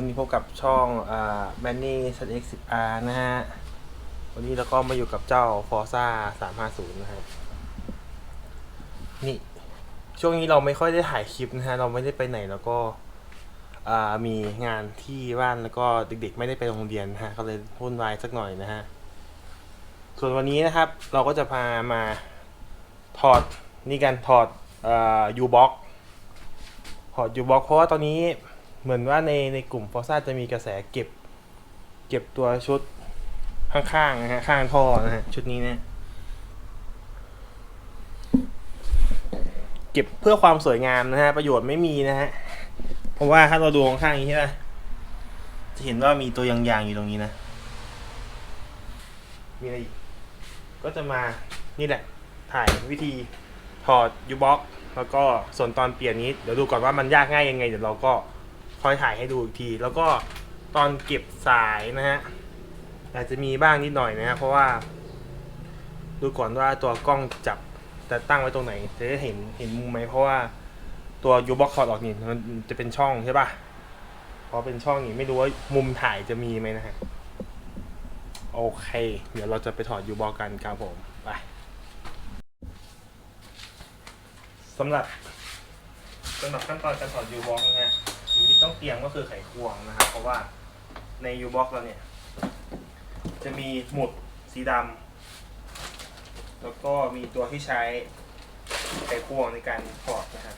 วันนี้พบกับช่องแมนนี่ซันเอ็กซ์อาร์นะฮะ วันนี้เราก็มาอยู่กับเจ้าฟอร์ซ่าสามห้าศูนย์นะครับ นี่ ช่วงนี้เราไม่ค่อยได้ถ่ายคลิปนะฮะ เราไม่ได้ไปไหนแล้วก็มีงานที่บ้านแล้วก็เด็กๆ ไม่ได้ไปโรงเรียนนะฮะ ก็เลยวุ่นวายสักหน่อยนะฮะ ส่วนวันนี้นะครับ เราก็จะพามาถอดนี่กันถอดอ่ายูบ็อกถอดยูบ็อกเพราะว่าตอนนี้ เหมือนว่าในในกลุ่มฟอซ่าจะมีกระแสเก็บ เก็บตัวชุดข้างๆนะฮะข้างท่อนะฮะชุดนี้เนี่ยเก็บเพื่อความสวยงามนะฮะ ประโยชน์ไม่มีนะฮะ เพราะว่าถ้าเราดูข้างๆอย่างนี้ใช่ไหมจะเห็นว่ามีตัวยางๆอยู่ตรงนี้นะ มีอะไรอีก ก็จะมานี่แหละ ถ่ายวิธีถอดยูบ็อกแล้วก็ส่วนตอนเปลี่ยนนี้ เดี๋ยวดูก่อนว่ามันยากง่ายยังไง เดี๋ยวเราก็ คอยถ่ายให้ดูอีกที แล้วก็ตอนเก็บสายนะฮะอาจจะมีบ้างนิดหน่อยนะฮะเพราะว่า ดูก่อนว่าตัวกล้องจับจะตั้งไว้ตรงไหนจะได้เห็นเห็นมุมไหมเพราะว่าตัวยูบ็อกถอดออกนี่มันจะเป็นช่องใช่ป่ะพอเป็นช่องนี่ไม่รู้ว่ามุมถ่ายจะมีไหมนะฮะโอเค เดี๋ยวเราจะไปถอดยูบ็อกกันครับผมไปสำหรับสำหรับขั้นตอนการถอดยูบ็อกนะฮะ สิ่งที่ต้องเตรียมก็คือไขควงนะครับ เพราะว่าในยูบ็อกเราเนี่ย จะมีหมุดสีดำแล้วก็มีตัวที่ใช้ไขควงในการถอดนะครับ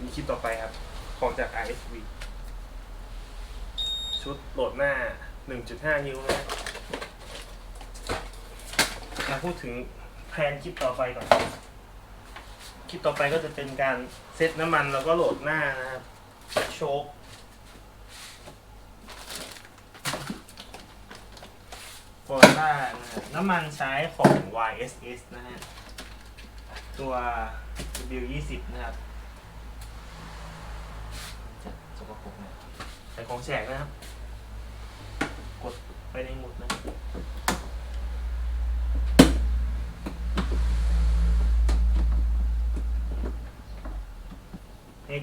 มีคลิปต่อไปครับ ของจาก RSV ชุดโหลดหน้า 1.5 นิ้วนะมาพูดถึงแพลนคลิปต่อไปก่อน คลิปต่อไปก็จะเป็นการเซตน้ำมันแล้วก็โหลดหน้านะครับ โชคฟอร์ต้านะฮะน้ำมันใช้ของ YSS นะฮะ ตัว W20 นะครับจะสกปรกนะใส่ของแฉกนะครับ กดไปในหมุดนะใน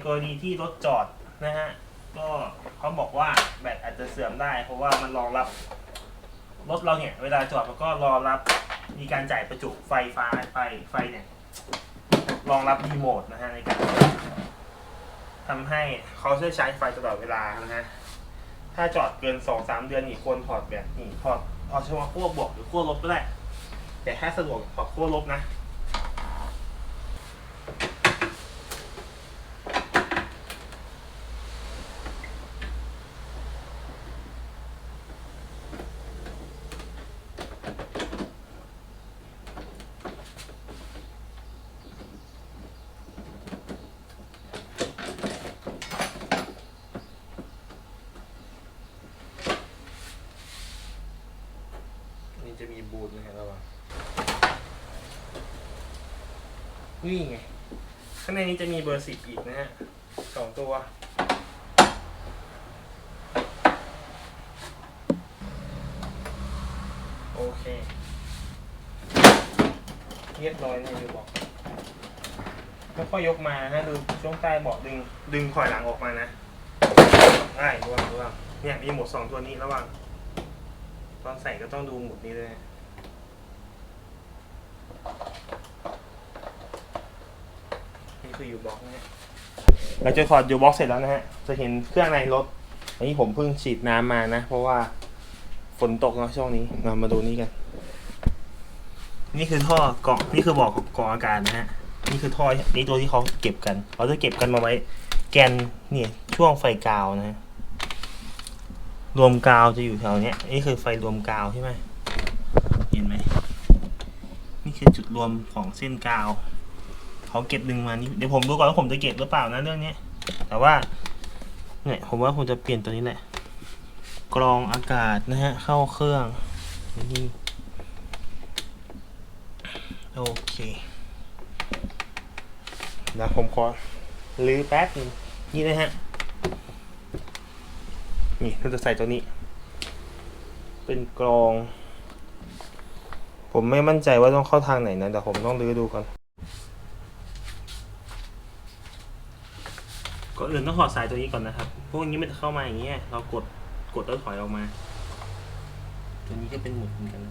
กรณีที่รถจอดนะฮะก็เขาบอกว่าแบตอาจจะเสื่อมได้ เพราะว่ามันรองรับรถเราเนี่ย เวลาจอดมันก็รอรับมีการจ่ายประจุไฟฟ้าไฟไฟเนี่ย รองรับรีโมทนะฮะในการทำให้เขาช่วยใช้ไฟตลอดเวลานะฮะถ้าจอดเกินสองสามเดือนนี่ควรถอดแบบนี่ถอดเอาเฉพาะขั้วบวกหรือขั้วลบก็ได้แต่ถ้าสะดวกถอดขั้วลบนะ นี่ จะมีบูทนะฮะระวังนี่ไง ข้างในนี้จะมีเบอร์สิบอีกนะฮะสองตัว โอเคเรียบร้อยเลยดูบอกแล้วก็ยกมานะดูช่วงใต้เบาะดึง ดึงถอยหลังออกมานะได้ระวังระวังเนี่ยมีหมดสองตัวนี้ระวัง ตอนใส่ก็ต้องดูหมุดนี้เลยนี่คือยูบ็อกนะฮะเราจะถอดยูบ็อกเสร็จแล้วนะฮะ จะเห็นเครื่องในรถ อันนี้ผมเพิ่งฉีดน้ำมานะ เพราะว่าฝนตกเนาะช่วงนี้เรามาดูนี่กัน นี่คือท่อกรองนี่คือบอกกรองอากาศนะฮะ นี่คือท่อนี่ตัวที่เขาเก็บกันเขาจะเก็บกันมาไว้ แกนเนี่ยช่วงไฟกาวนะฮะ รวมกาวจะอยู่แถวเนี้ยนี่คือไฟรวมกาวใช่ไหมเห็นไหมนี่คือจุดรวมของเส้นกาวเขาเก็บดึงมานี่เดี๋ยวผมดูก่อนว่าผมจะเก็บหรือเปล่านะเรื่องนี้แต่ว่าเนี่ยผมว่าผมจะเปลี่ยนตัวนี้แหละ กรองอากาศนะฮะเข้าเครื่องนี่โอเคเดี๋ยวผมขอลื้อแป๊บนึงนี่นะฮะ นี่เราจะใส่ตัวนี้ เป็นกรอง ผมไม่มั่นใจว่าต้องเข้าทางไหนนะแต่ผมต้องรื้อดูก่อนก่อนอื่นต้องถอดสายตัวนี้ก่อนนะครับ พวกนี้มันจะเข้ามาอย่างเงี้ย เรากด กดแล้วถอยออกมา ตัวนี้ก็เป็นหมุดเหมือนกัน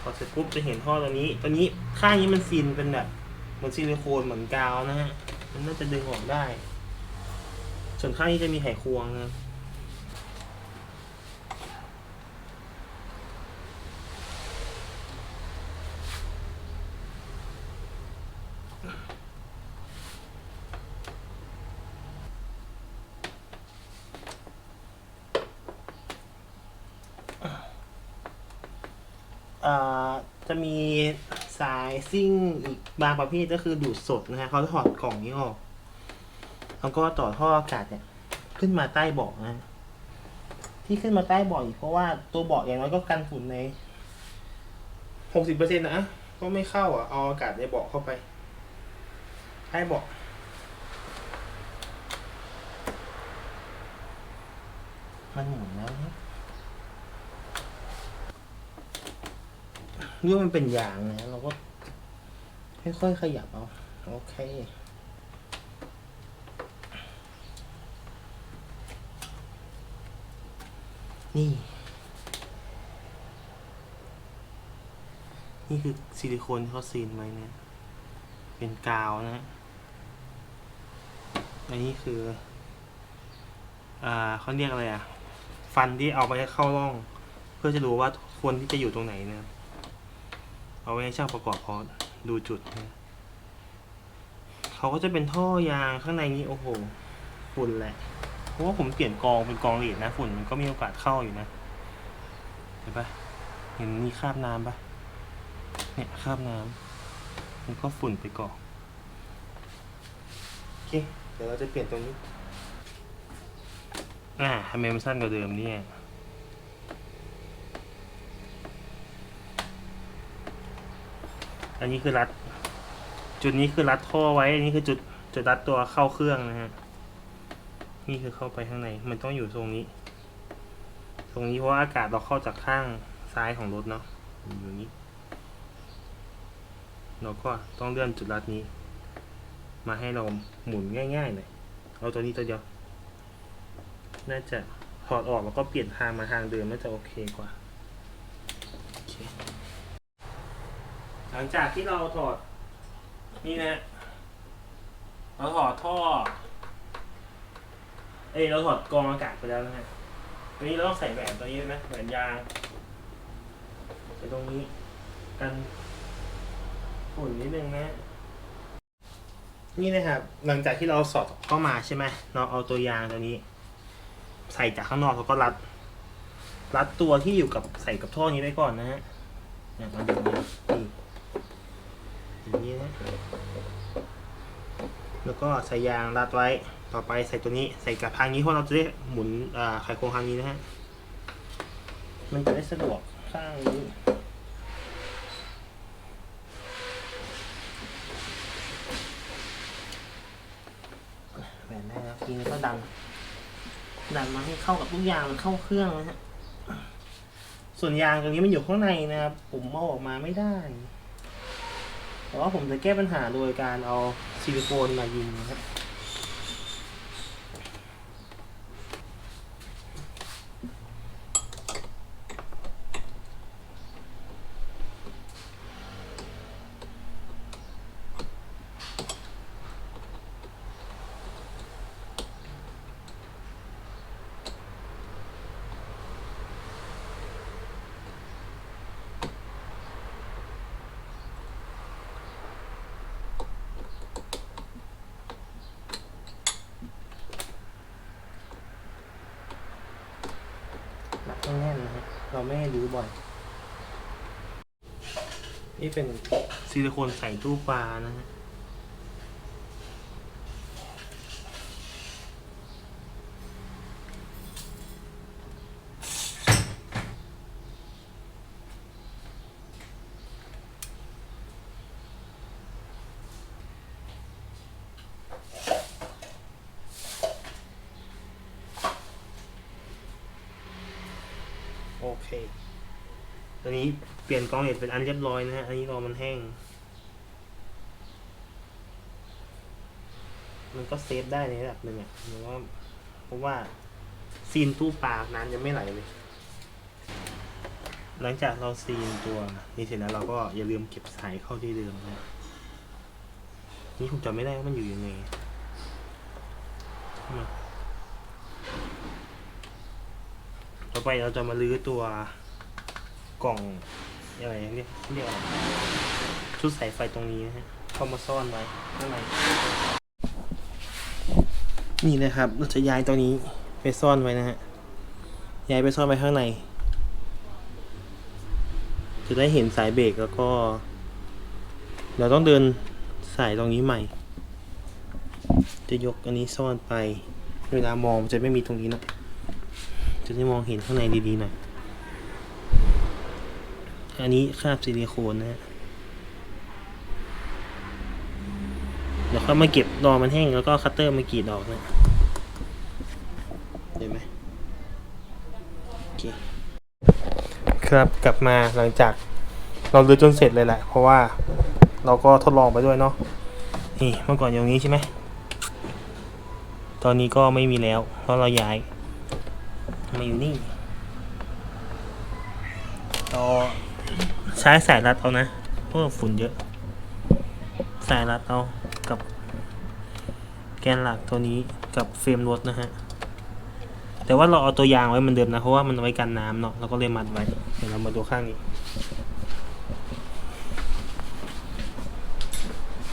พอเสร็จปุ๊บจะเห็นท่อตัวนี้ ตัวนี้ข้างนี้มันซีนเป็นแบบเหมือนซิลิโคนเหมือนกาวนะฮะ มันน่าจะดึงออกได้ ส่วนข้างนี้จะมีไขควงนะอ่าจะมีสายซิ่งอีกบางประเภทก็คือดูดสดนะฮะเขาจะถอดกล่องนี้ออก แล้วก็ต่อท่ออากาศเนี่ย ขึ้นมาใต้เบาะนะ ที่ขึ้นมาใต้เบาะอีกเพราะว่าตัวเบาะอย่างน้อยก็กันฝุ่นในหกสิบเปอร์เซ็นต์นะก็ไม่เข้าอะเอาอากาศในเบาะเข้าไปใต้เบาะมันหมุนแล้วนะเรื่องมันเป็นยางนะเราก็ค่อยๆขยับเอา โอเค นี่ นี่คือซิลิโคนที่เขาซีนไว้เนะ เป็นกาวนะ อันนี้คือ อ่าเขาเรียกอะไรอะฟันที่เอาไปเข้าร่อง เพื่อจะรู้ว่าควรที่จะอยู่ตรงไหนนะเอาไว้ให้ช่างประกอบพอดูจุดนะเขาก็จะเป็นท่อยางข้างในนี้โอ้โหฝุ่นแหละ ราะว่าผมเปลี่ยนกองเป็นกองเหรียญนะฝุ่นมันก็มีโอกาสเข้าอยู่นะเห็นปะเห็นมีคราบน้ำปะเนี่ยคราบน้ำมันก็ฝุ่นไปเกาะโอเคเดี๋ยวเราจะเปลี่ยนตรงนี้อ่าทำไมมันสั้นกว่าเดิมเนี่ยอันนี้คือรัด จุดนี้คือรัดท่อไว้ อันนี้คือจุดจุดรัดตัวเข้าเครื่องนะฮะ นี่คือเข้าไปข้างใน มันต้องอยู่ตรงนี้ ตรงนี้เพราะอากาศเราเข้าจากข้างซ้ายของรถเนาะ อยู่นี้ เราก็ต้องเลื่อนจุดรัดนี้ มาให้เราหมุนง่ายๆหน่อย เอาตัวนี้ตัวเดียว น่าจะถอดออกแล้วก็เปลี่ยนทางมาทางเดิมน่าจะโอเคกว่า หลังจากที่เราถอดนี่นะเราถอดท่อ เอ้ยเราถอดกรองอากาศไปแล้วนะฮะตัวนี้เราต้องใส่แหวนตัวนี้นะแหวนยางไปตรงนี้กันฝุ่นนิดนึงนะ นี่นะครับ หลังจากที่เราสอดเข้ามาใช่ไหมเราเอาตัวยางตัวนี้ ใส่จากข้างนอกแล้วก็รัด รัดตัวที่อยู่กับใส่กับท่อนี้ไว้ก่อนนะฮะเนี่ยมาดูนี่นี่อย่างนี้นะ แล้วก็ใส่ยางรัดไว้ ต่อไปใส่ตัวนี้ใส่กับทางนี้เพราะเราจะได้หมุนอ่าไขควงทางนี้นะฮะ มันจะได้สะดวกข้างนี้แหวนได้แล้วทีนี้ก็ดัน ดันมาให้เข้ากับทุกอย่างมันเข้าเครื่องนะฮะ ส่วนยางตรงนี้มันอยู่ข้างในนะครับผมเอาออกมาไม่ได้แต่ว่าผมจะแก้ปัญหาโดยการเอาซิลิโคนมายิงนะครับ หนักให้แน่นนะฮะ เราไม่ให้รื้อบ่อย นี่เป็นซิลิโคนใส่ตู้ปลานะฮะ เคตอนนี้เปลี่ยนกองเหล็กเป็นอันเรียบร้อยนะฮะ อันนี้รอมันแห้ง มันก็เซฟได้ในระดับหนึ่งอะเพราะว่าเพราะว่าซีนตู้ปลาน้ำยังไม่ไหลเลย หลังจากเราซีนตัวนี้เสร็จแล้วเราก็อย่าลืมเก็บสายเข้าที่เดิมนะนี่ผมจำไม่ได้ว่ามันอยู่ยังไงมต่ อไปเราจะมาลื้อตัวกล่องอะไรเรียกเรียกอะไรชุดสายไฟตรงนี้นะฮะเข้ามาซ่อนไว้ข้างในนี่นะครับเราจะย้ายตัวนี้ไปซ่อนไว้นะฮะย้ายไปซ่อนไว้ข้างใน จะได้เห็นสายเบรกแล้วก็ เราต้องเดินสายตรงนี้ใหม่ จะยกอันนี้ซ่อนไป เวลามองจะไม่มีตรงนี้นะ จะได้มองเห็นข้างในดีๆหน่อย อันนี้คราบซิลิโคนนะฮะ เดี๋ยวเขามาเก็บรอมันแห้งแล้วก็คัตเตอร์มากรีดออกนะเห็นไหมโอเค ครับกลับมาหลังจากเราลื้อจนเสร็จเลยแหละ เพราะว่าเราก็ทดลองไปด้วยเนาะ นี่เมื่อก่อนอยู่ตรงนี้ใช่ไหม ตอนนี้ก็ไม่มีแล้ว เพราะเราย้าย มาอยู่นี่เราใช้สายรัดเอานะเพราะฝุ่นเยอะ สายรัดเอากับ แกนหลักตัวนี้กับเฟรมรถนะฮะ แต่ว่าเราเอาตัวยางไว้เหมือนเดิมนะเพราะว่ามันไว้กันน้ำเนาะเราก็เลยมัดไว้เดี๋ยวเรามาดูข้างนี้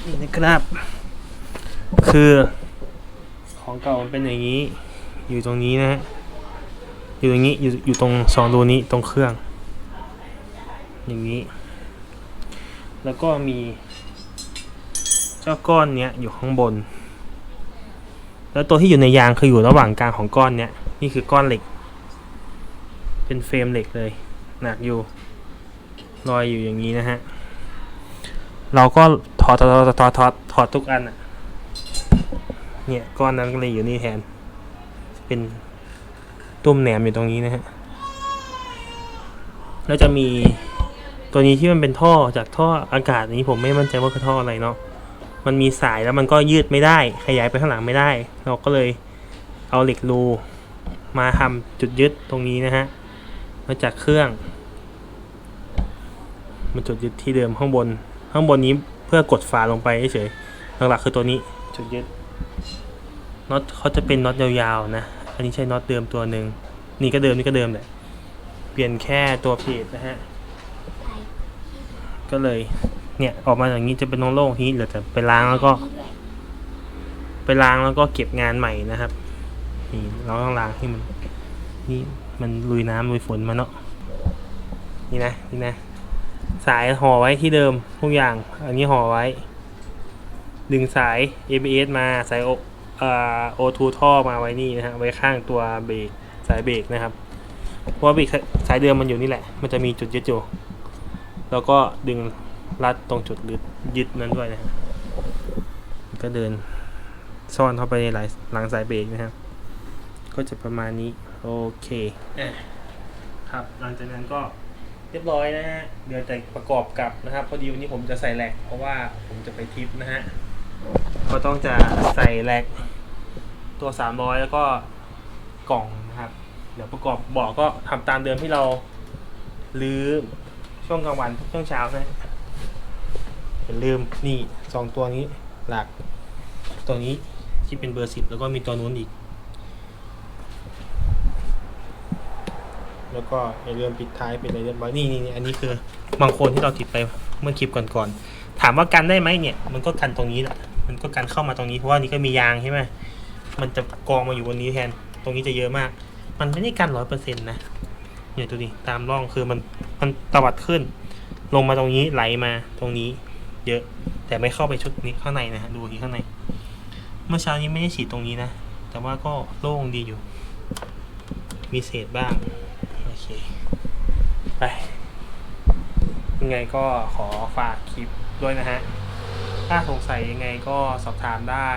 นี่นะครับ คือของเก่ามันเป็นอย่างนี้ อยู่ตรงนี้นะฮะ อยู่ตรงนี้อยู่อยู่ตรงสองรูนี้ตรงเครื่อง อย่างนี้ แล้วก็มี เจ้าก้อนเนี้ยอยู่ข้างบน แล้วตัวที่อยู่ในยางคืออยู่ระหว่างกลางของก้อนเนี้ยนี่คือก้อนเหล็ก เป็นเฟรมเหล็กเลยหนักอยู่ลอยอยู่อย่างนี้นะฮะ เราก็ถอดถอดถอดถอดถอดถอดทุกอันอะเนี่ยก้อนนั้นก็เลยอยู่นี่แทนเป็น ตุ้มแหนมอยู่ตรงนี้นะฮะแล้วจะมีตัวนี้ที่มันเป็นท่อจากท่ออากาศนี้ผมไม่มั่นใจว่าคือท่ออะไรเนาะมันมีสายแล้วมันก็ยืดไม่ได้ ขยายไปข้างหลังไม่ได้ เราก็เลยเอาเหล็กรูมาทำจุดยึดตรงนี้นะฮะมาจากเครื่องมันจุดยึดที่เดิมข้างบน ข้างบนนี้เพื่อกดฝาลงไปเฉยๆหลักๆคือตัวนี้จุดยึดน็อตเขาจะเป็นน็อตยาวๆนะ อันนี้ใช้น็อตเดิมตัวหนึ่งนี่ก็เดิมนี่ก็เดิมแหละเปลี่ยนแค่ตัวเพจนะฮะก็เลยเนี่ยออกมาอย่างนี้จะเป็นโล่งๆทีนี้เดี๋ยวจะไปล้างแล้วก็ ไปล้างแล้วก็เก็บงานใหม่นะครับนี่เราต้องล้างให้มันนี่มันลุยน้ำลุยฝนมาเนาะนี่นะนี่นะสายห่อไว้ที่เดิมทุกอย่าง อันนี้ห่อไว้ ดึงสาย ABS มาสายอเอ่อ O2 ท่อมาไว้นี่นะฮะไว้ข้างตัวเบรกสายเบรกนะครับเพราะว่าเบรกสายเดิมมันอยู่นี่แหละ มันจะมีจุดยึดอยู่แล้วก็ดึงรัดตรงจุดยึดยึดนั้นด้วยนะฮะก็เดินซ่อนเข้าไปในหลายหลังสายเบรกนะครับ ก็จะประมาณนี้ โอเคอะครับ หลังจากนั้นก็เรียบร้อยนะฮะ เดี๋ยวจะประกอบกับนะครับ พอดีวันนี้ผมจะใส่แหลกเพราะว่าผมจะไปทริปนะฮะ ก็ต้องจะใส่แลกตัว 300 แล้วก็กล่องนะครับ เดี๋ยวประกอบเบอกก็ทำตามเดิมที่เราลื้อช่วงกลางวันช่วงเช้านะอย่าลืมนี่สองตัวนี้หลัก ตัวนี้ที่เป็นเบอร์สิบแล้วก็มีตัวนู้นอีก แล้วก็อย่าลืมปิดท้ายเป็นอะไรเรียบร้อยนี่นี่นี่อันนี้คือบางคนที่เราติดไปเมื่อคลิปก่อนๆถามว่ากันได้ไหมเนี่ย มันก็กันตรงนี้แหละ มันก็กันเข้ามาตรงนี้เพราะว่านี่ก็มียางใช่ไหมมันจะกองมาอยู่บนนี้แทน ตรงนี้จะเยอะมาก มันไม่ได้กันร้อยเปอร์เซ็นต์นะเนี่ยดูดิตามร่องคือมันมันตวัดขึ้น ลงมาตรงนี้ไหลมาตรงนี้เยอะ แต่ไม่เข้าไปชุดนี้ข้างในนะฮะดูที่ข้างใน เมื่อเช้านี้ไม่ได้ฉีดตรงนี้นะ แต่ว่าก็โล่งดีอยู่ มีเศษบ้าง โอเค ไปยังไงก็ขอฝากคลิปด้วยนะฮะ ถ้าสงสัยยังไงก็สอบถามได้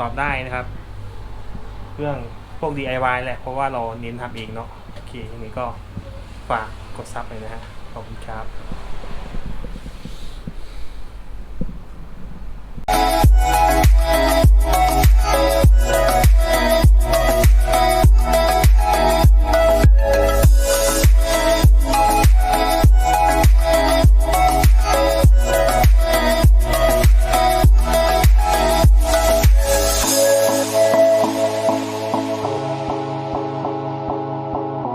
ตอบได้นะครับ เรื่องพวก DIY แหละ เพราะว่าเราเน้นทำเองเนาะโอเคยังไงก็ฝากกดซับเลยนะฮะขอบคุณครับ